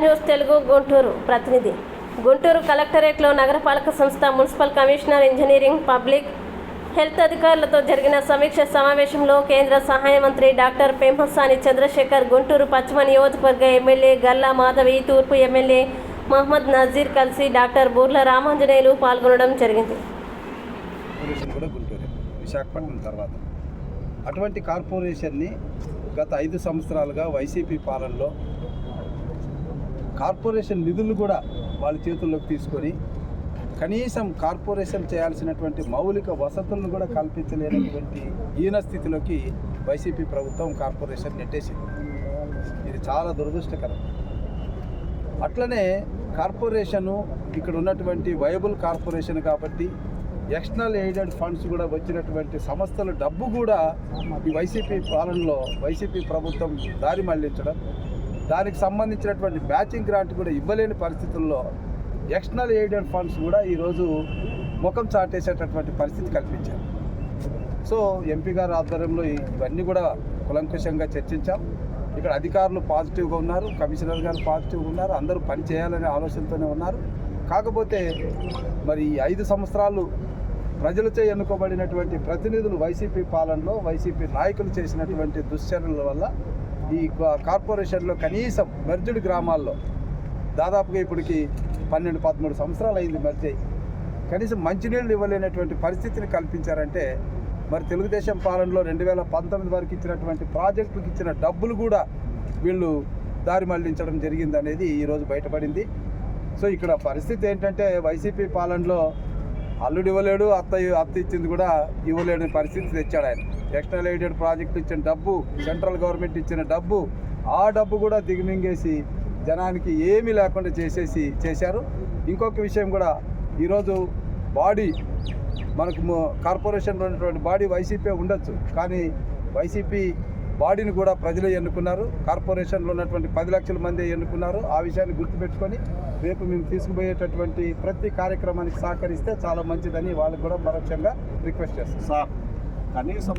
News Telugu Guntur ప్రతినిధి. గుంటూరు కలెక్టరేట్లో నగరపాలక సంస్థ municipal commissioner engineering public health అధికారులతో జరిగిన సమీక్ష సమావేశంలో కేంద్ర సహాయ మంత్రి డాక్టర్ పెంహసాని చంద్రశేఖర్ గుంటూరు పశ్చిమ నియోజకవర్గ ఎమ్మెల్యే గల్లా మాధవి తూర్పు ఎమ్మెల్యే మహమ్మద్ నజీర్ కలిసి డాక్టర్ బూర్ల రామాంజనేయులు పాల్గొనడం జరిగింది. విశాఖపట్నం తర్వాత. అటువంటి కార్పొరేషన్ని గత ఐదు సంవత్సరాలుగా వైసీపీ పాలనలో కార్పొరేషన్ నిధులు కూడా వాళ్ళ చేతుల్లోకి తీసుకొని కనీసం కార్పొరేషన్ చేయాల్సినటువంటి మౌలిక వసతులను కూడా కల్పించలేనటువంటి హీన స్థితిలోకి వైసీపీ ప్రభుత్వం కార్పొరేషన్ నెట్టేసింది. ఇది చాలా దురదృష్టకరం. అట్లనే కార్పొరేషను ఇక్కడ ఉన్నటువంటి వైబుల్ కార్పొరేషన్ కాబట్టి ఎక్స్టర్నల్ ఎయిడెడ్ ఫండ్స్ కూడా వచ్చినటువంటి సంస్థల డబ్బు కూడా ఈ వైసీపీ పాలనలో వైసీపీ ప్రభుత్వం దారి మళ్ళించడం దానికి సంబంధించినటువంటి మ్యాచింగ్ గ్రాంట్ కూడా ఇవ్వలేని పరిస్థితుల్లో ఎక్స్టర్నల్ ఎయిడెడ్ ఫండ్స్ కూడా ఈరోజు ముఖం చాటేసేటటువంటి పరిస్థితి కల్పించారు. సో ఎంపీ గారి ఆధ్వర్యంలో ఇవన్నీ కూడా కులంకుశంగా చర్చించాం. ఇక్కడ అధికారులు పాజిటివ్గా ఉన్నారు కమిషనర్ గారు పాజిటివ్గా ఉన్నారు అందరూ పని చేయాలనే ఆలోచనతోనే ఉన్నారు. కాకపోతే మరి ఐదు సంవత్సరాలు ప్రజలచే ఎన్నుకోబడినటువంటి ప్రతినిధులు వైసీపీ పాలనలో వైసీపీ నాయకులు చేసినటువంటి దుశ్చర్యల వల్ల ఈ కార్పొరేషన్లో కనీసం మెర్జుడు గ్రామాల్లో దాదాపుగా ఇప్పటికి పన్నెండు పదమూడు సంవత్సరాలు అయింది మధ్య కనీసం మంచినీళ్ళు ఇవ్వలేనటువంటి పరిస్థితిని కల్పించారంటే మరి తెలుగుదేశం పాలనలో రెండు వేల పంతొమ్మిది వరకు ఇచ్చినటువంటి ప్రాజెక్టులకు ఇచ్చిన డబ్బులు కూడా వీళ్ళు దారి మళ్ళించడం జరిగింది అనేది ఈరోజు బయటపడింది. సో ఇక్కడ పరిస్థితి ఏంటంటే వైసీపీ పాలనలో అల్లుడు ఇవ్వలేడు అత్త అత్త ఇచ్చింది కూడా ఇవ్వలేని పరిస్థితి తెచ్చాడు ఆయన. టెక్స్టైల్ ఎయిడెడ్ ప్రాజెక్ట్ ఇచ్చిన డబ్బు సెంట్రల్ గవర్నమెంట్ ఇచ్చిన డబ్బు ఆ డబ్బు కూడా దిగమింగేసి జనానికి ఏమీ లేకుండా చేసేసి చేశారు. ఇంకొక విషయం కూడా ఈరోజు బాడీ మనకు కార్పొరేషన్ కార్పొరేషన్లో ఉన్నటువంటి బాడీ వైసీపీ ఉండొచ్చు కానీ వైసీపీ బాడీని కూడా ప్రజలే ఎన్నుకున్నారు. కార్పొరేషన్లో ఉన్నటువంటి పది లక్షల మంది ఎన్నుకున్నారు. ఆ విషయాన్ని గుర్తుపెట్టుకొని రేపు మేము తీసుకుపోయేటటువంటి ప్రతి కార్యక్రమానికి సహకరిస్తే చాలా మంచిదని వాళ్ళకు కూడా పరోక్షంగా రిక్వెస్ట్ చేస్తాం. సార్ కనీసం